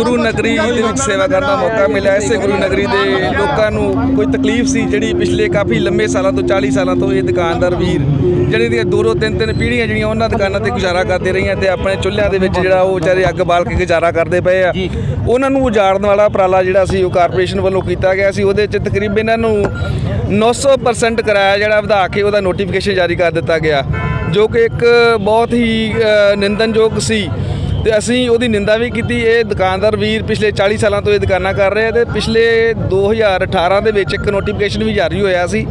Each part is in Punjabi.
ਗੁਰੂ ਨਗਰੀ ਦੇ ਵਿੱਚ ਸੇਵਾ ਕਰਨ ਦਾ ਮੌਕਾ ਮਿਲਿਆ ਇਸੇ ਗੁਰੂ ਨਗਰੀ ਦੇ ਲੋਕਾਂ ਨੂੰ। ਕੋਈ ਤਕਲੀਫ ਸੀ ਜਿਹੜੀ ਪਿਛਲੇ ਕਾਫੀ ਲੰਮੇ ਸਾਲਾਂ ਤੋਂ 40 ਸਾਲਾਂ ਤੋਂ ਇਹ ਦੁਕਾਨਦਾਰ ਵੀਰ ਜਿਹੜੇ ਦੀਆਂ ਦੋ ਦੋ ਤਿੰਨ ਤਿੰਨ ਪੀੜ੍ਹੀਆਂ ਜਿਹੜੀਆਂ ਉਹਨਾਂ ਦੁਕਾਨਾਂ ਤੇ ਗੁਜ਼ਾਰਾ ਕਰਦੇ ਰਹੀਆਂ ਤੇ ਆਪਣੇ ਚੁੱਲ੍ਹਿਆਂ ਦੇ ਵਿੱਚ ਜਿਹੜਾ ਉਹ ਵਿਚਾਰੇ ਅੱਗ ਬਾਲ ਕੇ ਗੁਜ਼ਾਰਾ ਕਰਦੇ ਪਏ ਆ। ਉਹਨਾਂ ਨੂੰ ਉਜਾੜਨ ਵਾਲਾ ਉਪਰਾਲਾ ਜਿਹੜਾ ਸੀ ਉਹ ਕਾਰਪੋਰੇਸ਼ਨ ਵੱਲੋਂ ਕੀਤਾ ਗਿਆ ਸੀ। ਉਹਦੇ ਚ ਤਕਰੀਬਨ ਇਹਨਾਂ ਨੂੰ 900% ਕਿਰਾਇਆ ਜਿਹੜਾ ਵਧਾ ਕੇ ਉਹਦਾ ਨੋਟੀਫਿਕੇਸ਼ਨ ਜਾਰੀ ਕਰ ਦਿੱਤਾ ਗਿਆ ਜੋ ਕਿ ਇੱਕ ਬਹੁਤ ਹੀ ਨਿੰਦਨਯੋਗ ਸੀ। ਤੇ ਅਸੀਂ ਉਹਦੀ ਨਿੰਦਾ ਵੀ ਕੀਤੀ। ਇਹ ਦੁਕਾਨਦਾਰ ਵੀਰ ਪਿਛਲੇ 40 ਸਾਲਾਂ ਤੋਂ ਇਹ ਦੁਕਾਨਾਂ ਕਰ ਰਹੇ ਆ ਤੇ ਪਿਛਲੇ 2018 ਦੇ ਵਿੱਚ ਇੱਕ ਨੋਟੀਫਿਕੇਸ਼ਨ ਵੀ ਜਾਰੀ ਹੋਇਆ ਸੀ।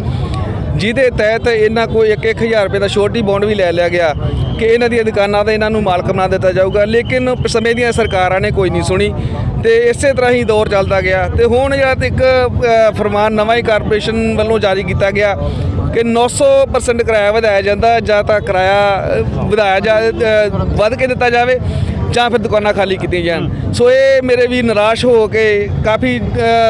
ਜਿਹਦੇ ਤਹਿਤ ਇਹਨਾਂ ਕੋਈ 1-1000 ਰੁਪਏ ਦਾ ਛੋਟੀ ਬੌਂਡ ਵੀ ਲੈ ਲਿਆ ਗਿਆ ਕਿ ਇਹਨਾਂ ਦੀਆਂ ਦੁਕਾਨਾਂ ਦਾ ਇਹਨਾਂ ਨੂੰ ਮਾਲਕ ਬਣਾ ਦਿੱਤਾ ਜਾਊਗਾ। ਲੇਕਿਨ ਸਮੇਂ ਦੀਆਂ ਸਰਕਾਰਾਂ ਨੇ ਕੋਈ ਨਹੀਂ ਸੁਣੀ ਤੇ ਇਸੇ ਤਰ੍ਹਾਂ ਹੀ ਦੌਰ ਚੱਲਦਾ ਗਿਆ। ਤੇ ਹੁਣ ਜਿਹੜਾ ਤੇ ਇੱਕ ਫਰਮਾਨ ਨਵਾਂ ਹੀ ਕਾਰਪੋਰੇਸ਼ਨ ਵੱਲੋਂ ਜਾਰੀ ਕੀਤਾ ਗਿਆ ਕਿ 900% ਕਿਰਾਇਆ ਵਧਾਇਆ ਜਾਂਦਾ ਜਾਂ ਤਾਂ ਕਿਰਾਇਆ ਵਧਾਇਆ ਜਾ ਵੱਧ ਕੇ ਦਿੱਤਾ ਜਾਵੇ ਜਾਂ ਫਿਰ ਦੁਕਾਨਾਂ ਖਾਲੀ ਕੀਤੀਆਂ ਜਾਣ। ਸੋ ਇਹ ਮੇਰੇ ਵੀ ਨਿਰਾਸ਼ ਹੋ ਕੇ ਕਾਫੀ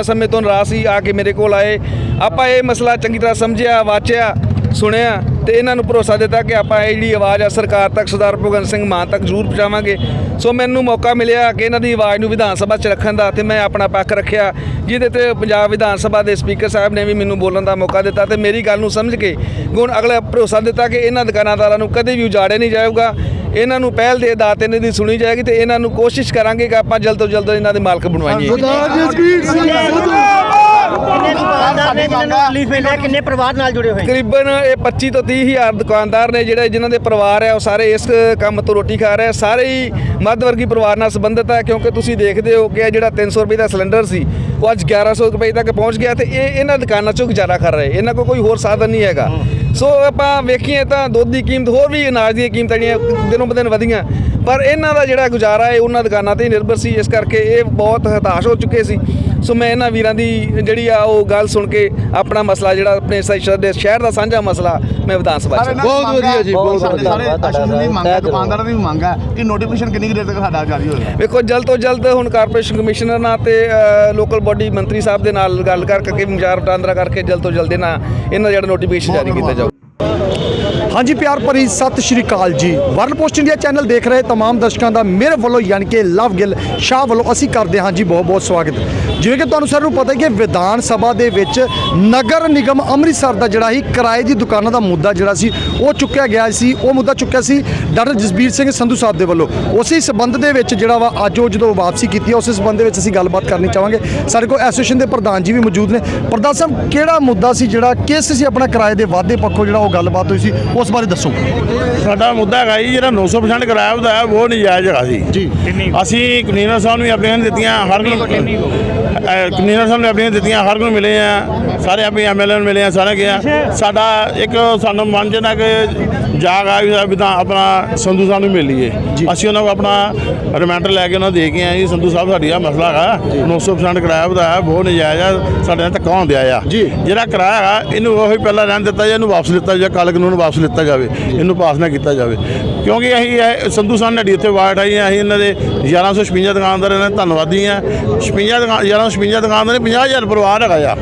ਸਮੇਂ ਤੋਂ ਨਿਰਾਸ਼ ਸੀ ਆ ਕੇ ਮੇਰੇ ਕੋਲ ਆਏ। ਆਪਾਂ ਇਹ ਮਸਲਾ ਚੰਗੀ ਤਰ੍ਹਾਂ ਸਮਝਿਆ, ਵਾਚਿਆ, ਸੁਣਿਆ ਤੇ ਇਹਨਾਂ ਨੂੰ ਭਰੋਸਾ ਦਿੱਤਾ ਕਿ ਆਪਾਂ ਇਹ ਜਿਹੜੀ ਆਵਾਜ਼ ਆ, ਸਰਕਾਰ ਤੱਕ ਸਰਦਾਰ ਭਗਵੰਤ ਸਿੰਘ ਮਾਨ ਤੱਕ ਜ਼ਰੂਰ ਪਹੁੰਚਾਵਾਂਗੇ। ਸੋ ਮੈਨੂੰ ਮੌਕਾ ਮਿਲਿਆ ਕਿ ਇਹਨਾਂ ਦੀ ਆਵਾਜ਼ ਨੂੰ ਵਿਧਾਨ ਸਭਾ 'ਚ ਰੱਖਣ ਦਾ ਤੇ ਮੈਂ ਆਪਣਾ ਪੱਖ ਰੱਖਿਆ, ਜਿਹਦੇ ਤੇ ਪੰਜਾਬ ਵਿਧਾਨ ਸਭਾ ਦੇ ਸਪੀਕਰ ਸਾਹਿਬ ਨੇ ਵੀ ਮੈਨੂੰ ਬੋਲਣ ਦਾ ਮੌਕਾ ਦਿੱਤਾ ਤੇ ਮੇਰੀ ਗੱਲ ਨੂੰ ਸਮਝ ਕੇ ਗੁਣ ਅਗਲਾ ਭਰੋਸਾ ਦਿੱਤਾ ਕਿ ਇਹਨਾਂ ਦੁਕਾਨਾਦਾਰਾਂ ਨੂੰ ਕਦੇ ਵੀ ਉਜਾੜੇ ਨਹੀਂ ਜਾਊਗਾ। ਇਹਨਾਂ ਨੂੰ ਪਹਿਲ ਦੇ ਆਧਾਰ ਤੇ ਇਹਨਾਂ ਦੀ ਸੁਣੀ ਜਾਏਗੀ ਤੇ ਇਹਨਾਂ ਨੂੰ ਕੋਸ਼ਿਸ਼ ਕਰਾਂਗੇ ਕਿ ਆਪਾਂ ਜਲਦ ਤੋਂ ਜਲਦ ਇਹਨਾਂ ਦੇ ਮਾਲਕ ਬਣਵਾਈਏ। ਨੇ ਕਿੰਨੇ ਪਰਿਵਾਰ ਨਾਲ ਜੁੜੇ ਹੋਏ? ਤਕਰੀਬਨ ਇਹ 25 ਤੋਂ 30 ਹਜ਼ਾਰ ਦੁਕਾਨਦਾਰ ਨੇ ਜਿਹੜੇ ਜਿਨ੍ਹਾਂ ਦੇ ਪਰਿਵਾਰ ਹੈ ਉਹ ਸਾਰੇ ਇਸ ਕੰਮ ਤੋਂ ਰੋਟੀ ਖਾ ਰਹੇ। ਸਾਰੇ ਹੀ ਮੱਧ ਵਰਗੀ ਪਰਿਵਾਰ ਨਾਲ ਸੰਬੰਧਿਤ ਹੈ ਕਿਉਂਕਿ ਤੁਸੀਂ ਦੇਖਦੇ ਹੋ ਕਿ ਇਹ ਜਿਹੜਾ 300 ਰੁਪਏ ਦਾ ਸਿਲੰਡਰ ਸੀ ਉਹ ਅੱਜ 1100 ਰੁਪਏ ਤੱਕ ਪਹੁੰਚ ਗਿਆ ਤੇ ਇਹ ਇਹਨਾਂ ਦੁਕਾਨਾਂ 'ਚੋਂ ਗੁਜ਼ਾਰਾ ਕਰ ਰਹੇ। ਇਹਨਾਂ ਕੋਲ ਕੋਈ ਹੋਰ ਸਾਧਨ ਨਹੀਂ ਹੈਗਾ। ਸੋ ਆਪਾਂ ਵੇਖੀਏ ਤਾਂ ਦੁੱਧ ਦੀ ਕੀਮਤ ਹੋਰ ਵੀ ਅਨਾਜ ਦੀਆਂ ਕੀਮਤਾਂ ਜਿਹੜੀਆਂ ਦਿਨੋਂ ਬਦਨ ਵਧੀਆਂ। ਪਰ ਇਹਨਾਂ ਦਾ ਜਿਹੜਾ ਗੁਜ਼ਾਰਾ ਹੈ ਉਹਨਾਂ ਦੁਕਾਨਾਂ ਤੇ ਹੀ ਨਿਰਭਰ ਸੀ। ਇਸ ਕਰਕੇ ਇਹ ਬਹੁਤ ਹਤਾਸ਼ ਹੋ ਚੁੱਕੇ ਸੀ। ਸੋ ਮੈਂ ਇਹਨਾਂ ਵੀਰਾਂ ਦੀ ਜਿਹੜੀ ਆ ਉਹ ਗੱਲ ਸੁਣ ਕੇ ਆਪਣਾ ਮਸਲਾ ਜਿਹੜਾ ਆਪਣੇ ਸ਼ਹਿਰ ਦਾ ਸਾਂਝਾ ਮਸਲਾ ਮੈਂ ਵਿਧਾਨ ਸਭਾ ਚ। ਬਹੁਤ ਵਧੀਆ ਜੀ ਬਹੁਤ ਸਾਰੇ ਅਸ਼ੂਨ ਦੀ ਮੰਗ ਹੈ ਦੁਕਾਨਦਾਰਾਂ ਦੀ ਵੀ ਮੰਗ ਹੈ ਕਿ ਨੋਟੀਫਿਕੇਸ਼ਨ ਕਿੰਨੀ ਦੇਰ ਤੱਕ ਸਾਡਾ ਜਾਰੀ ਹੋਏਗਾ ਵੇਖੋ ਜਲਦ ਤੋਂ ਜਲਦ ਹੁਣ ਕਾਰਪੋਰੇਸ਼ਨ ਕਮਿਸ਼ਨਰ ਨਾਲ ਤੇ ਲੋਕਲ ਬਾਡੀ ਮੰਤਰੀ ਸਾਹਿਬ ਦੇ ਨਾਲ ਗੱਲ ਕਰ ਕਰਕੇ ਵਿਚਾਰ ਵਟਾਂਦਰਾ ਕਰਕੇ ਜਲਦ ਤੋਂ ਜਲਦ ਇਹਨਾਂ ਇਹਨਾਂ ਦਾ ਜਿਹੜਾ ਨੋਟੀਫਿਕੇਸ਼ਨ ਜਾਰੀ ਕੀਤਾ ਜਾਊ। ਹਾਂਜੀ ਪਿਆਰ ਭਰੀ ਸਤਿ ਸ਼੍ਰੀ ਅਕਾਲ ਜੀ ਵਰਲਡ ਪੋਸਟ ਇੰਡੀਆ ਚੈਨਲ ਦੇਖ ਰਹੇ तमाम ਦਰਸ਼ਕਾਂ ਦਾ ਮੇਰੇ ਵੱਲੋਂ ਯਾਨੀ ਕਿ ਲਵ ਗਿੱਲ ਸ਼ਾਹ ਵੱਲੋਂ ਅਸੀਂ ਕਰਦੇ ਹਾਂ ਜੀ ਬਹੁਤ ਬਹੁਤ ਸਵਾਗਤ ਜਿਵੇਂ ਕਿ ਤੁਹਾਨੂੰ ਸਾਰਿਆਂ ਨੂੰ ਪਤਾ ਹੈ ਕਿ ਵਿਧਾਨ ਸਭਾ ਦੇ ਵਿੱਚ ਨਗਰ ਨਿਗਮ ਅੰਮ੍ਰਿਤਸਰ ਦਾ ਜਿਹੜਾ ਹੀ ਕਿਰਾਏ ਦੀ ਦੁਕਾਨਾਂ ਦਾ ਮੁੱਦਾ ਜਿਹੜਾ ਸੀ ਉਹ ਚੁੱਕਿਆ ਗਿਆ ਸੀ ਉਹ ਮੁੱਦਾ ਚੁੱਕਿਆ ਸੀ ਡਾਕਟਰ ਜਸਬੀਰ ਸਿੰਘ ਸੰਧੂ ਸਾਹਿਬ ਦੇ ਵੱਲੋਂ ਉਸੇ ਸਬੰਧ ਦੇ ਵਿੱਚ ਜਿਹੜਾ ਵਾ ਅੱਜ ਉਹ ਜਦੋਂ ਵਾਪਸੀ ਕੀਤੀ ਹੈ ਉਸੇ ਸਬੰਧ ਦੇ ਵਿੱਚ ਅਸੀਂ ਗੱਲਬਾਤ ਕਰਨੀ ਚਾਹਾਂਗੇ ਸਾਡੇ ਕੋਲ ਐਸੋਸੀਏਸ਼ਨ ਦੇ ਪ੍ਰਧਾਨ ਜੀ ਵੀ ਮੌਜੂਦ ਨੇ ਪ੍ਰਧਾਨ ਸਾਹਿਬ ਕਿਹੜਾ ਮੁੱਦਾ ਸੀ ਜਿਹੜਾ ਕਿਸ ਸੀ ਆਪਣਾ ਕਿਰਾਏ ਦੇ ਵਾਅਦੇ ਪੱਖੋਂ ਜਿਹੜਾ ਉਹ ਗੱਲਬਾਤ ਹੋਈ ਸੀ ਉਸ ਬਾਰੇ ਦੱਸੋ। ਸਾਡਾ ਮੁੱਦਾ ਹੈਗਾ ਜੀ ਜਿਹੜਾ 900% ਕਿਰਾਇਆ ਵਧਾਇਆ ਉਹ ਨਜਾਇਜ਼ ਹੈਗਾ ਸੀ। ਜੀ। ਅਸੀਂ ਕਮਿਸ਼ਨਰ ਸਾਹਿਬ ਨੂੰ ਵੀ ਆਪਣੀਆਂ ਦਿੱਤੀਆਂ ਹਰ ਨੂੰ ਕਮਿਸ਼ਨਰ ਸਾਹਿਬ ਨੇ ਆਪਣੀਆਂ ਦਿੱਤੀਆਂ ਹਰ ਨੂੰ ਮਿਲੇ ਆ ਸਾਰੇ ਆਪਣੇ ਐਮਐਲਏ ਨੂੰ ਮਿਲੇ ਆ ਸਾਰੇ ਗਿਆ ਸਾਡਾ ਇੱਕ ਸਾਨੂੰ ਮਨ ਚ ਨਾ ਕਿ ਜਾਗ ਆ ਵੀ ਤਾਂ ਆਪਣਾ ਸੰਧੂ ਸਾਹਿਬ ਨੂੰ ਮਿਲ ਲਈਏ ਅਸੀਂ ਉਹਨਾਂ ਕੋਲ ਆਪਣਾ ਰਿਮਾਈਂਡਰ ਲੈ ਕੇ ਉਹਨਾਂ ਦੇ ਕੇ ਆਏ ਜੀ ਸੰਧੂ ਸਾਹਿਬ ਸਾਡੀ ਆ ਮਸਲਾ ਹੈਗਾ 900% ਕਿਰਾਇਆ ਵਧਾਇਆ ਬਹੁਤ ਨਜਾਇਜ਼ ਆ ਸਾਡੇ ਨਾਲ ਧੱਕਾ ਹੁੰਦਿਆ ਆ। ਜੀ। ਜਿਹੜਾ ਕਿਰਾਇਆ ਹੈਗਾ ਇਹਨੂੰ ਉਹੀ ਪਹਿਲਾਂ ਰਹਿਣ ਦਿੱਤਾ ਜਾਏ ਇਹਨੂੰ ਵਾਪਸ ਲਿੱਤਾ ਜਾਏ ਕਾਲੇ ਕਾਨੂੰਨ ਵਾਪਸ ਲਿੱਤਾ ਜਾਵੇ ਇਹਨੂੰ ਪਾਸ ਨਾ ਕੀਤਾ ਜਾਵੇ। ਕਿਉਂਕਿ ਅਸੀਂ ਇਹ ਸੰਧੂ ਸਾਹਿਬ ਨੇ ਇੱਥੇ ਵਾਰਡ ਆਈ ਅਸੀਂ ਇਹਨਾਂ ਦੇ 1156 ਦੁਕਾਨਦਾਰ ਇਹਨਾਂ ਧੰਨਵਾਦੀ ਆ। 56 ਦੁਕਾਨ 1156 ਦੁਕਾਨਦਾਰ ਨੇ 50000 ਪਰਿਵਾਰ ਹੈਗਾ ਆ।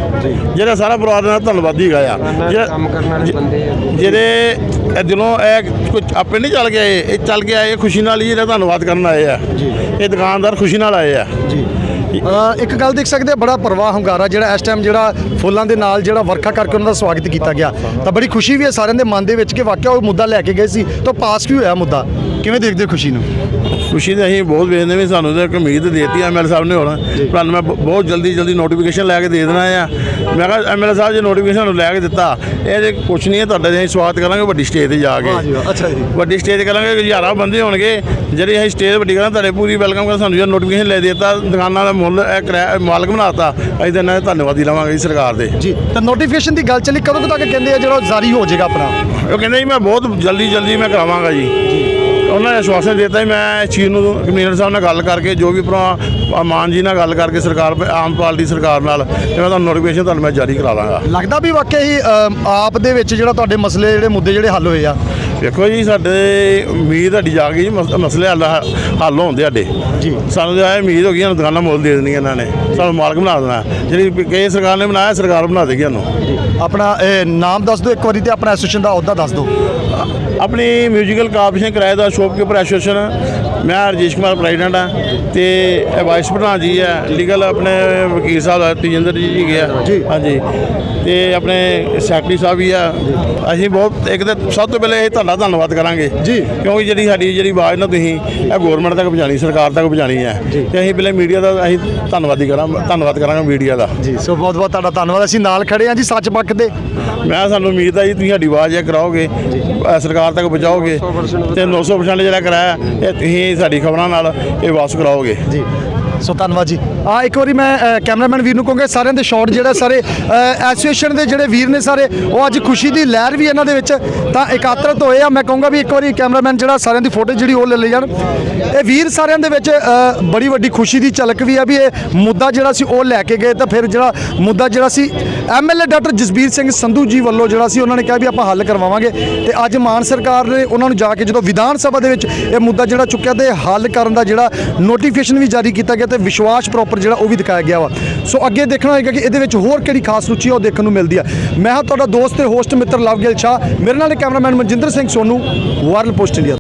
ਜਿਹੜਾ ਸਾਰਾ ਪਰਿਵਾਰ ਦਾ ਧੰਨਵਾਦੀ ਹੈਗਾ ਆ। ਜਿਹੜਾ- ਕੰਮ ਕਰਨ ਵਾਲੇ ਬੰਦੇ ਆ ਜਿਹੜੇ ਇਹ ਦਿਲੋਂ ਇਹ ਕੁਝ ਆਪੇ ਨਹੀਂ ਚੱਲ ਕੇ ਆਏ ਇਹ ਚੱਲ ਕੇ ਆਏ ਖੁਸ਼ੀ ਨਾਲ ਹੀ ਇਹਦਾ ਧੰਨਵਾਦ ਕਰਨ ਆਏ ਆ। ਇਹ ਦੁਕਾਨਦਾਰ ਖੁਸ਼ੀ ਨਾਲ ਆਏ ਆ। ਜੀ। ਅ, ਇੱਕ ਗੱਲ ਦੇਖ ਸਕਦੇ ਆ ਬੜਾ ਪਰਵਾਹ ਹੁੰਗਾਰਾ ਜਿਹੜਾ ਇਸ ਟਾਈਮ ਜਿਹੜਾ ਫੁੱਲਾਂ ਦੇ ਨਾਲ ਜਿਹੜਾ ਵਰਖਾ ਕਰਕੇ ਉਹਨਾਂ ਦਾ ਸਵਾਗਤ ਕੀਤਾ ਗਿਆ। ਤਾਂ ਬੜੀ ਖੁਸ਼ੀ ਵੀ ਹੈ ਸਾਰਿਆਂ ਦੇ ਮਨ ਦੇ ਵਿੱਚ ਕਿ ਵਾਕਿਆ ਉਹ ਮੁੱਦਾ ਲੈ ਕੇ ਗਏ ਸੀ ਤਾਂ ਪਾਸ ਵੀ ਹੋਇਆ ਮੁੱਦਾ। ਕਿਵੇਂ ਦੇਖਦੇ ਹੋ ਖੁਸ਼ੀ ਨੂੰ? ਖੁਸ਼ੀ ਤੇ ਅਸੀਂ ਬਹੁਤ ਵੇਖਦੇ ਵੀ ਸਾਨੂੰ ਤਾਂ ਇੱਕ ਉਮੀਦ ਦੇਤੀ ਐਮਐਲ ਸਾਹਿਬ ਨੇ ਹੁਣ। ਤੁਹਾਨੂੰ ਮੈਂ ਬਹੁਤ ਜਲਦੀ ਜਲਦੀ ਨੋਟੀਫਿਕੇਸ਼ਨ ਲੈ ਕੇ ਦੇ ਦੇਣਾ ਆ। ਮੈਂ ਕਿਹਾ ਐਮਐਲ ਸਾਹਿਬ ਜੇ ਨੋਟੀਫਿਕੇਸ਼ਨ ਨੂੰ ਲੈ ਕੇ ਦਿੱਤਾ। ਇਹ ਜੇ ਕੁਛ ਨਹੀਂ ਹੈ ਤੁਹਾਡਾ ਜੇ ਅਸੀਂ ਸਵਾਗਤ ਕਰਾਂਗੇ ਵੱਡੀ ਸਟੇਜ ਤੇ ਜਾ ਕੇ। ਅੱਛਾ ਜੀ। ਵੱਡੀ ਸਟੇਜ ਕਰਾਂਗੇ ਹਜ਼ਾਰਾਂ ਬੰਦੇ ਹੋਣਗੇ। ਜਿਹੜੇ ਅਸੀਂ ਸਟੇਜ ਵੱਡੀ ਕਰਾਂਗੇ ਤੁਹਾਡੇ ਪੂਰੀ ਵੈਲਕਮ ਕਰ ਸਾਨੂੰ ਜੇ ਨੋਟੀਫਿਕੇਸ਼ਨ ਲੈ ਦਿੱਤਾ ਦੁਕਾਨਾਂ ਦਾ ਮੁੱਲ ਇਹ ਮਾਲਕ ਬਣਾਤਾ। ਅਸੀਂ ਤਾਂ ਇਹਨਾਂ ਦੇ ਧੰਨਵਾਦੀ ਲਵਾਂਗੇ ਜੀ ਸਰਕਾਰ ਦੇ। ਜੀ ਤਾਂ ਨੋਟੀਫਿਕੇਸ਼ਨ ਦੀ ਗੱਲ ਚੱਲੀ ਕਦੋਂ ਤੱਕ ਕਹਿੰਦੇ ਆ ਜਿਹੜਾ ਜਾਰੀ ਹੋ ਜਾਏਗਾ ਆਪਣਾ? ਉਹ ਕਹਿੰਦੇ ਜੀ ਮੈਂ ਬਹੁਤ ਜਲਦੀ ਜਲਦੀ ਮੈਂ ਕਰਾਵਾਂਗਾ ਜੀ। ਉਹਨਾਂ ਨੇ ਆਸ਼ਵਾਸਨ ਦਿੱਤਾ ਜੀ। ਮੈਂ ਇਸ ਚੀਜ਼ ਨੂੰ ਕਮਿਸ਼ਨਰ ਸਾਹਿਬ ਨਾਲ ਗੱਲ ਕਰਕੇ ਜੋ ਵੀ ਭਰਾ ਮਾਨ ਜੀ ਨਾਲ ਗੱਲ ਕਰਕੇ ਸਰਕਾਰ ਆਮ ਪਾਰਟੀ ਸਰਕਾਰ ਨਾਲ ਤੇ ਮੈਂ ਤੁਹਾਨੂੰ ਨੋਟੀਫਿਕੇਸ਼ਨ ਤੁਹਾਨੂੰ ਮੈਂ ਜਾਰੀ ਕਰਾ ਲਾਂਗਾ। ਲੱਗਦਾ ਵੀ ਵਾਕਿਆ ਹੀ ਆਪ ਦੇ ਵਿੱਚ ਜਿਹੜਾ ਤੁਹਾਡੇ ਮਸਲੇ ਜਿਹੜੇ ਮੁੱਦੇ ਜਿਹੜੇ ਹੱਲ ਹੋਏ ਆ। ਵੇਖੋ ਜੀ ਸਾਡੇ ਉਮੀਦ ਸਾਡੀ ਜਾ ਗਈ ਜੀ ਮਸ- ਮਸਲੇ ਹੱਲ ਹੱਲ ਹੋਣ ਦੇ ਸਾਡੇ। ਜੀ। ਸਾਨੂੰ ਇਹ ਉਮੀਦ ਹੋ ਗਈ ਸਾਨੂੰ ਦੁਕਾਨਾਂ ਮੁੱਲ ਦੇ ਦੇਣੀਆਂ ਇਹਨਾਂ ਨੇ। ਸਾਨੂੰ ਮਾਲਕ ਬਣਾ ਦੇਣਾ। ਜਿਹੜੀ ਕਈ ਸਰਕਾਰ ਨੇ ਬਣਾਇਆ ਸਰਕਾਰ ਬਣਾ ਦੇਗੀ ਸਾਨੂੰ। ਆਪਣਾ ਇਹ, ਨਾਮ ਦੱਸ ਦਿਓ ਇੱਕ ਵਾਰੀ ਤੇ ਆਪਣਾ ਐਸੋਸੀਏਸ਼ਨ ਦਾ ਅਹੁਦਾ ਦੱਸ ਦਿਓ। ਆਪਣੀ ਮਿਊਜ਼ੀਕਲ ਕਾਰਪੋਰੇਸ਼ਨ ਕਿਰਾਏਦਾਰ ਸ਼ੋਪਕੀਪਰ ਐਸੋਸੀਏਸ਼ਨ ਮੈਂ ਰਜੇਸ਼ ਕੁਮਾਰ ਪ੍ਰੈਜ਼ੀਡੈਂਟ ਆ ਤੇ ਵਾਈਸ ਪ੍ਰਧਾਨ ਜੀ ਆ ਲੀਗਲ ਆਪਣੇ ਵਕੀਲ ਸਾਹਿਬ ਤੇਜਿੰਦਰ ਜੀ ਜੀ ਗਿਆ ਹਾਂਜੀ। ਤੇ ਆਪਣੇ ਸੈਕਟਰੀ ਸਾਹਿਬ ਵੀ ਆ। ਅਸੀਂ ਬਹੁਤ ਇੱਕ ਤਾਂ ਸਭ ਤੋਂ ਪਹਿਲੇ ਇਹ ਤੁਹਾਡਾ ਧੰਨਵਾਦ ਕਰਾਂਗੇ। ਜੀ। ਕਿਉਂਕਿ ਜਿਹੜੀ ਸਾਡੀ ਜਿਹੜੀ ਆਵਾਜ਼ ਨਾ ਤੁਸੀਂ ਇਹ ਗਵਰਨਮੈਂਟ ਤੱਕ ਪਹੁੰਚਾਣੀ ਸਰਕਾਰ ਤੱਕ ਪਹੁੰਚਾਣੀ ਹੈ। ਤੇ ਅਸੀਂ ਪਹਿਲੇ ਮੀਡੀਆ ਦਾ ਅਸੀਂ ਧੰਨਵਾਦੀ ਕਰਾਂ ਧੰਨਵਾਦ ਕਰਾਂਗੇ ਮੀਡੀਆ ਦਾ। ਜੀ ਸੋ ਬਹੁਤ ਬਹੁਤ ਤੁਹਾਡਾ ਧੰਨਵਾਦ। ਅਸੀਂ ਨਾਲ ਖੜੇ ਹਾਂ ਜੀ ਸੱਚ ਪੱਖ ਦੇ ਮੈਂ ਸਾਨੂੰ ਉਮੀਦ ਹੈ ਜੀ ਤੁਸੀਂ ਸਾਡੀ ਆਵਾਜ਼ ਇਹ ਕਰਾਓਗੇ ਸਰਕਾਰ ਤੱਕ ਪਹੁੰਚਾਓਗੇ। ਤੇ 900% ਜਿਹੜਾ ਕਰਾਇਆ ਇਹ ਤੁਸੀਂ ਸਾਡੀ ਖਬਰਾਂ ਨਾਲ ਇਹ ਵਾਪਸ ਕਰਾਓਗੇ। ਜੀ। ਸੋ ਧੰਨਵਾਦ ਜੀ। ਆ ਇੱਕ ਵਾਰੀ ਮੈਂ ਕੈਮਰਾਮੈਨ ਵੀਰ ਨੂੰ ਕਹੂੰਗਾ, ਸਾਰਿਆਂ ਦੇ ਸ਼ਾਟ ਜਿਹੜਾ ਸਾਰੇ ਐਸੋਸੀਏਸ਼ਨ ਦੇ ਜਿਹੜੇ ਵੀਰ ਨੇ ਸਾਰੇ, ਉਹ ਅੱਜ ਖੁਸ਼ੀ ਦੀ ਲਹਿਰ ਵੀ ਇਹਨਾਂ ਦੇ ਵਿੱਚ ਤਾਂ ਇਕਾਤਰਤ ਹੋਏ ਆ। ਮੈਂ ਕਹੂੰਗਾ ਵੀ ਇੱਕ ਵਾਰੀ ਕੈਮਰਾਮੈਨ ਜਿਹੜਾ ਸਾਰਿਆਂ ਦੀ ਫੋਟੋ ਜਿਹੜੀ ਉਹ ਲੈ ਲਈ ਜਾਣ। ਇਹ ਵੀਰ ਸਾਰਿਆਂ ਦੇ ਵਿੱਚ ਬੜੀ ਵੱਡੀ ਖੁਸ਼ੀ ਦੀ ਝਲਕ ਵੀ ਆ ਵੀ ਇਹ ਮੁੱਦਾ ਜਿਹੜਾ ਸੀ ਉਹ ਲੈ ਕੇ ਗਏ ਤਾਂ ਫਿਰ ਜਿਹੜਾ ਮੁੱਦਾ ਜਿਹੜਾ ਸੀ ਐਮਐਲਏ ਡਾਕਟਰ ਜਸਬੀਰ ਸਿੰਘ ਸੰਧੂ ਜੀ ਵੱਲੋਂ ਜਿਹੜਾ ਸੀ ਉਹਨਾਂ ਨੇ ਕਿਹਾ ਵੀ ਆਪਾਂ ਹੱਲ ਕਰਵਾਵਾਂਗੇ ਤੇ ਅੱਜ ਮਾਨ ਸਰਕਾਰ ਨੇ ਉਹਨਾਂ ਨੂੰ ਜਾ ਕੇ ਜਦੋਂ ਵਿਧਾਨ ਸਭਾ ਦੇ ਵਿੱਚ ਇਹ ਮੁੱਦਾ ਜਿਹੜਾ ਚੁੱਕਿਆ ਤੇ ਹੱਲ ਕਰਨ ਦਾ ਜਿਹੜਾ ਨੋਟੀਫਿਕੇਸ਼ਨ ਵੀ ਜਾਰੀ ਕੀਤਾ ਗਿਆ ਤੇ ਵਿਸ਼ਵਾਸ ਪ੍ਰੋਪਰ ਜਿਹੜਾ ਉਹ ਵੀ ਦਿਖਾਇਆ ਗਿਆ ਵਾ। ਸੋ ਅੱਗੇ ਦੇਖਣਾ ਹੋਏਗਾ ਕਿ ਇਹਦੇ ਵਿੱਚ ਹੋਰ ਕਿਹੜੀ ਖਾਸ ਰੁਚੀ ਆ ਉਹ ਦੇਖਣ ਨੂੰ ਮਿਲਦੀ ਆ। ਮੈਂ ਹਾਂ ਤੁਹਾਡਾ ਦੋਸਤ ਤੇ ਹੋਸਟ ਮਿੱਤਰ ਲਵਗਿਲ ਸ਼ਾਹ। ਮੇਰੇ ਨਾਲ cameraman Manjinder Singh Sonu World Post India